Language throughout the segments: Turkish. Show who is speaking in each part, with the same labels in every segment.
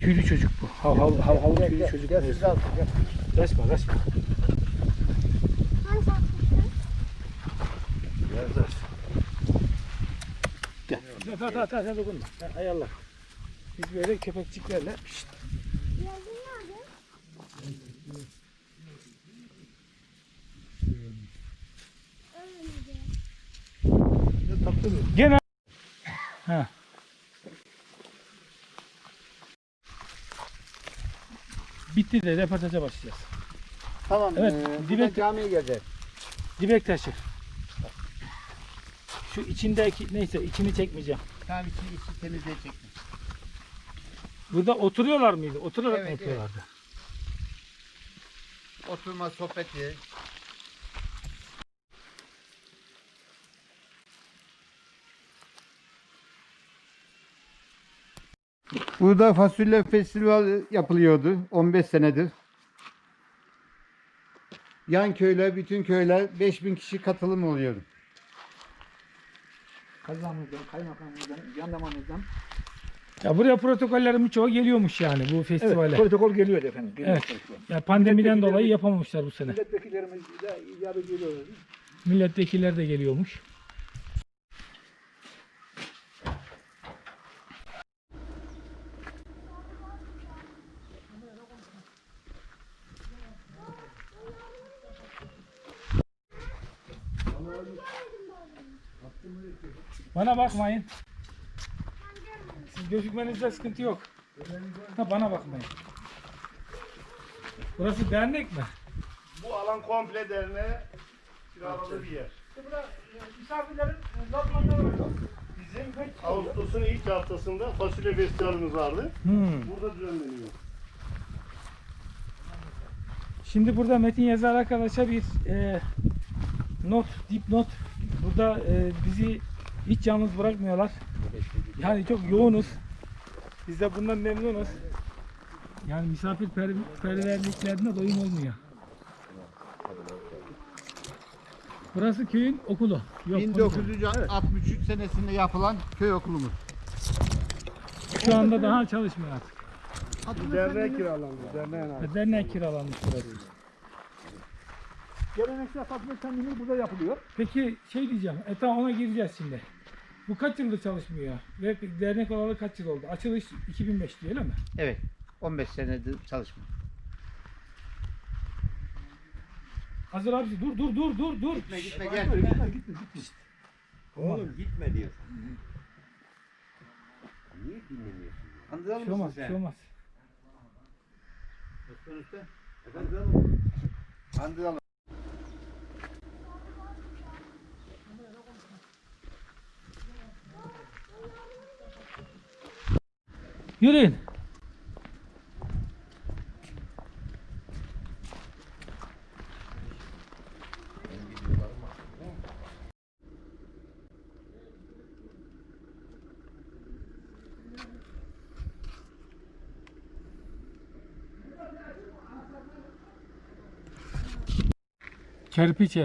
Speaker 1: Tüylü çocuk bu. Hav hav hav hav tüylü çocuk.
Speaker 2: Gel al. Gel.
Speaker 1: Kaçma kaçma.
Speaker 3: Hangi satmıştın?
Speaker 1: Gel. Gel. Tamam tamam tamam sen dokunma. Hay Allah. Biz böyle köpekçiklerle Şşt.
Speaker 3: Yazın nerede? Ölmedi.
Speaker 1: Gene Ha. Bitti de reportaja başlayacağız.
Speaker 2: Tamam.
Speaker 1: Evet,
Speaker 2: ee,
Speaker 1: dibe-
Speaker 2: buradan camiye geleceğiz.
Speaker 1: Dibek taşı. Şu içindeki neyse içini çekmeyeceğim.
Speaker 2: Tamam içi, içi temizleyecek.
Speaker 1: Burada oturuyorlar mıydı? Oturarak mı
Speaker 2: Evet,
Speaker 1: yapıyorlardı?
Speaker 2: Oturma, sohbet Burada fasulye festivali yapılıyordu 15 senedir. Yan köyler, bütün köyler 5000 kişi katılım oluyordu.
Speaker 4: Kazanımızdan, kaymakamımızdan, jandarmamızdan.
Speaker 1: Ya buraya protokollerin birçoğu geliyormuş yani bu
Speaker 4: Evet,
Speaker 1: festivale.
Speaker 4: protokol geliyor efendim. geliyor
Speaker 1: Evet.
Speaker 4: protokol.
Speaker 1: Ya pandemiden dolayı yapamamışlar bu sene.
Speaker 4: Milletvekillerimiz de icabı geliyorlar.
Speaker 1: Milletvekiller de geliyormuş. Bana bakmayın. Siz gözükmenizde sıkıntı yok. Ha, bana bakmayın. Burası dernek mi?
Speaker 5: Bu alan komple derneğe kiraladığı bir yer.
Speaker 4: Misafirlerin lafmanları
Speaker 5: Bizim Ağustos'un ilk haftasında fasulye festivalimiz vardı.
Speaker 1: Hmm.
Speaker 5: Burada düzenleniyor.
Speaker 1: Şimdi burada metin yazar arkadaşa bir e, not, dipnot. Burada e, bizi hiç yalnız bırakmıyorlar. Yani çok yoğunuz. Biz de bundan memnunuz. Yani misafirperverliklerine doyum olmuyor. Burası köyün okulu. Yok,
Speaker 2: 1963 senesinde yapılan köy okulumuz.
Speaker 1: Şu anda daha çalışmıyor artık.
Speaker 5: Bu derneğe kiralandı. Derneğe.
Speaker 1: Dernek kiralanmış burası.
Speaker 4: Geleneksel fatma kendini burada yapılıyor.
Speaker 1: Peki şey diyeceğim. E tamam ona gireceğiz şimdi. Bu kaç yıldır çalışmıyor? Ve dernek olalı kaç yıl oldu? Açılış 2005 diyor öyle mi?
Speaker 2: Evet. 15 senedir çalışma.
Speaker 1: Hazır abi dur dur dur dur dur.
Speaker 2: Gitme gitme gel.
Speaker 4: Gitme gitme gitme.
Speaker 6: Oğlum gitme diyor. Niye dinlemiyorsun?
Speaker 1: Bir
Speaker 2: Andıralım
Speaker 1: şey olmaz, bir
Speaker 2: sen?
Speaker 1: şey olmaz.
Speaker 6: Efendim?
Speaker 2: Andıralım.
Speaker 1: Yürüyün. Kerpiç.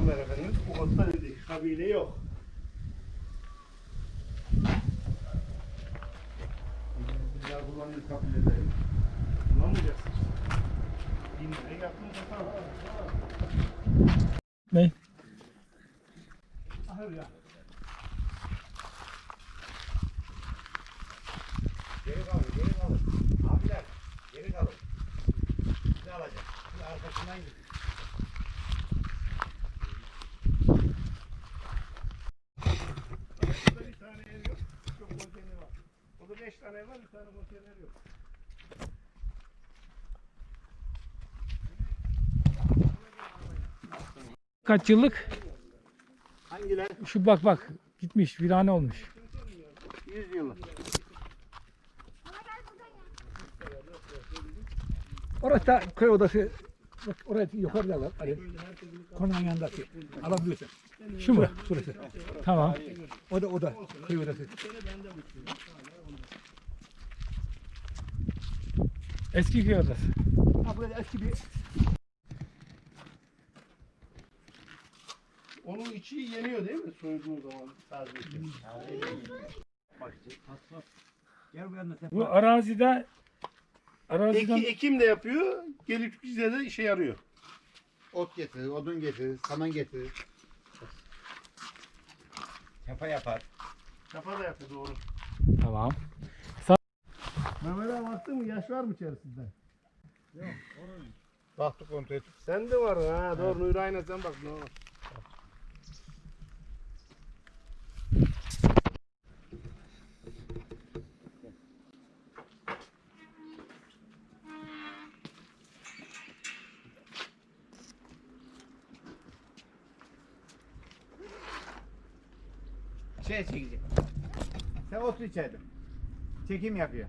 Speaker 5: Peygamber Efendimiz bu kotta dedi. Kabile yok. Bizler kullanıyoruz kabileleri. Kullanmayacaksın. Dinlere yakın tutalım.
Speaker 1: Ne?
Speaker 5: Ahır ya.
Speaker 6: Geri kalın, geri kalın. Abiler, geri kalın. Bizi alacak. Bir arkasından gidin.
Speaker 5: Burada bir tane ev yok. Çok konteyner var. Burada beş tane ev konteyner yok.
Speaker 1: Kaç yıllık?
Speaker 2: Hangiler?
Speaker 1: Şu bak bak gitmiş virane olmuş.
Speaker 2: 100 yıllık.
Speaker 4: Orası da köy odası. Bak oraya yukarıda var. Ali. Konağın yanındaki. Alabilirsin.
Speaker 1: Şu mu?
Speaker 4: Şurası.
Speaker 1: Tamam.
Speaker 4: O da o da köy odası.
Speaker 1: Eski köy odası.
Speaker 4: Ha böyle eski bir
Speaker 5: Onun içi yeniyor değil mi? Soyduğun zaman taze için.
Speaker 1: Bu arazide araziden
Speaker 5: Eki, ekim de yapıyor. Gelip bize de işe yarıyor.
Speaker 2: Ot getirir, odun getirir, saman getirir.
Speaker 6: Çapa yapar.
Speaker 5: Kafa da yapıyor doğru.
Speaker 1: tamam.
Speaker 5: Mehmet abi baktın mı? Yaş var mı içerisinde?
Speaker 6: Baktı kontrol et.
Speaker 5: Sen de var ha. Doğru Nuray'la sen bak. Ne var?
Speaker 6: Şey çekecek. Sen otur içeride. Çekim yapıyor.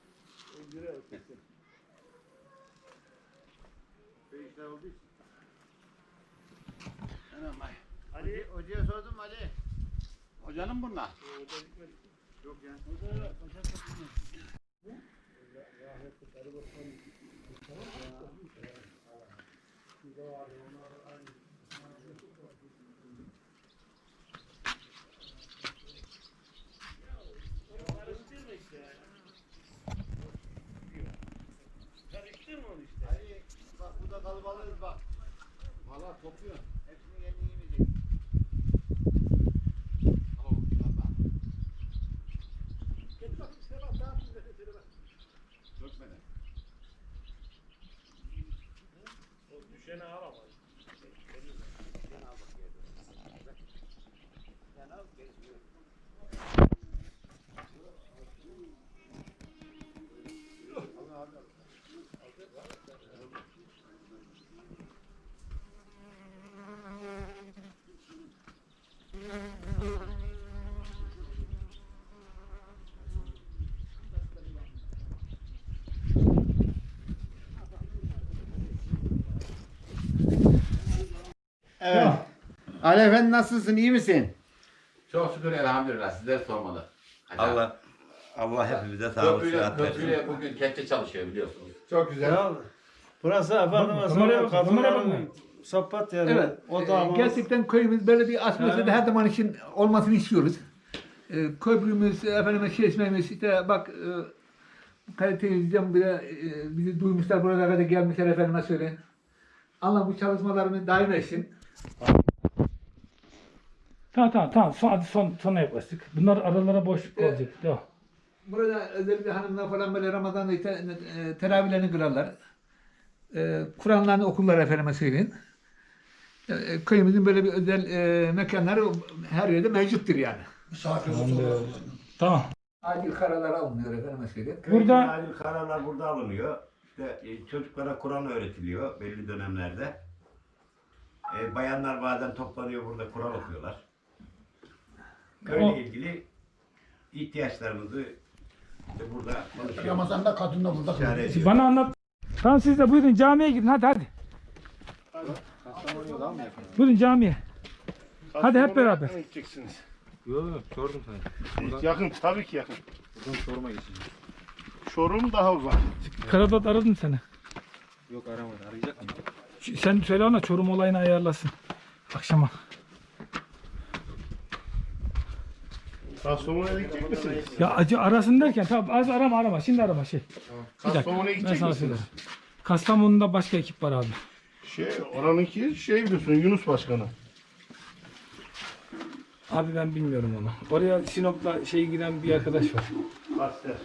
Speaker 6: Anam ay. Ali, hocaya sordum Ali. Hocanın bunlar. Yok ya. Ali bak burada kalabalığız bak. Valla topluyor.
Speaker 5: Düşene ağlama.
Speaker 6: Sen al bak yerden. Sen al gerisi yok.
Speaker 2: Ali Efendi nasılsın, iyi misin?
Speaker 7: Çok şükür elhamdülillah sizler sormalı. Abi.
Speaker 8: Allah Allah hepimize sağlık
Speaker 7: Köprüyle,
Speaker 8: sıhhat versin.
Speaker 7: köprüyle bugün kepçe çalışıyor biliyorsunuz.
Speaker 2: Çok güzel.
Speaker 9: Ya burası efendime söyleyeyim
Speaker 1: bak, kameraya
Speaker 9: kadınların sohbet yeri.
Speaker 4: Evet.
Speaker 9: O
Speaker 4: e,
Speaker 9: da
Speaker 4: gerçekten köyümüz böyle bir atmosferde her zaman için olmasını istiyoruz. E, köprümüz, efendime çeşmemiz, işte bak e, televizyondan bile e, bizi duymuşlar buralara kadar gelmişler efendime söyle. Allah bu çalışmalarını daim etsin.
Speaker 1: Tamam tamam tamam. Son, hadi son, sona yaklaştık. Bunlar aralara boşluk
Speaker 4: Evet.
Speaker 1: olacak. Devam.
Speaker 4: Burada özellikle hanımlar falan böyle Ramazan'da te, e, teravihlerini kılarlar. E, Kur'anlarını okurlar efendime söyleyeyim. E, e, köyümüzün böyle bir özel e, mekanları her yerde mevcuttur yani.
Speaker 1: Tamam.
Speaker 4: Acil kararlar alınıyor efendime söyleyeyim.
Speaker 1: Burada-
Speaker 8: Acil kararlar burada alınıyor. İşte e, çocuklara Kur'an öğretiliyor belli dönemlerde. E, bayanlar bazen toplanıyor burada Kur'an okuyorlar. Köyle ilgili ihtiyaçlarımızı işte burada konuşuyoruz.
Speaker 4: Ramazan'da kadınla burada
Speaker 8: İşare ediyoruz.
Speaker 1: Bana anlat. Tamam siz de buyurun camiye gidin hadi hadi. Buyurun camiye. Hadi hep beraber.
Speaker 5: Kastamonu'ya gideceksiniz.
Speaker 9: Yok yok sordum sana.
Speaker 5: Yakın tabii ki yakın.
Speaker 9: Buradan soruma gitsin.
Speaker 5: Çorum daha uzak.
Speaker 1: Karadot aradım seni.
Speaker 9: Yok aramadı arayacak mı?
Speaker 1: Sen söyle ona Çorum olayını ayarlasın. Akşama.
Speaker 5: Kastamonu'ya gidecek misiniz?
Speaker 1: Ya acı arasın derken tamam az arama arama şimdi arama şey. Bir dakika
Speaker 5: Kastamonu'ya
Speaker 1: ben
Speaker 5: gidecek
Speaker 1: sana
Speaker 5: misiniz?
Speaker 1: söylerim. Kastamonu'da başka ekip var abi.
Speaker 5: Şey, oranınki şey biliyorsun Yunus Başkanı.
Speaker 1: Abi ben bilmiyorum onu. Oraya Sinop'la şey giden bir arkadaş var.
Speaker 5: Asler.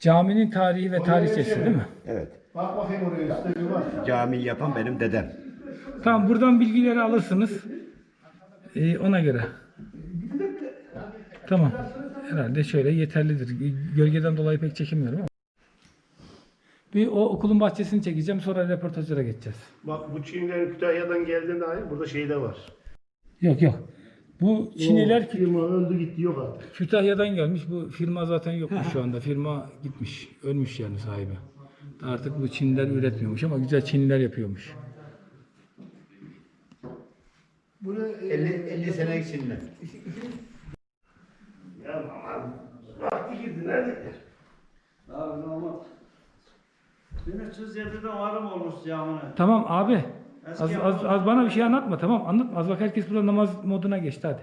Speaker 1: Caminin tarihi ve tarihçesi değil mi?
Speaker 8: Evet.
Speaker 5: Bak bakayım oraya üstte bir var.
Speaker 8: Cami yapan benim dedem.
Speaker 1: Tamam buradan bilgileri alırsınız. Ee, ona göre. Tamam. Herhalde şöyle yeterlidir. Gölgeden dolayı pek çekemiyorum ama. Bir o okulun bahçesini çekeceğim sonra röportajlara geçeceğiz.
Speaker 5: Bak bu Çinlilerin Kütahya'dan geldiğinde dair burada şey de var.
Speaker 1: Yok yok. Bu Çinliler Kü-
Speaker 5: firma öldü gitti yok artık.
Speaker 1: Kütahya'dan gelmiş. Bu firma zaten yokmuş şu anda. Firma gitmiş. Ölmüş yani sahibi. Artık bu Çinliler üretmiyormuş ama güzel Çinliler yapıyormuş.
Speaker 8: 50, 50 sene içinde.
Speaker 5: Ya aman. Vakti girdi nerede?
Speaker 9: Abi normal. 1307'de varım olmuş camine.
Speaker 1: Tamam abi. Az, az, az bana bir şey anlatma tamam anlatma. Az bak herkes burada namaz moduna geçti hadi.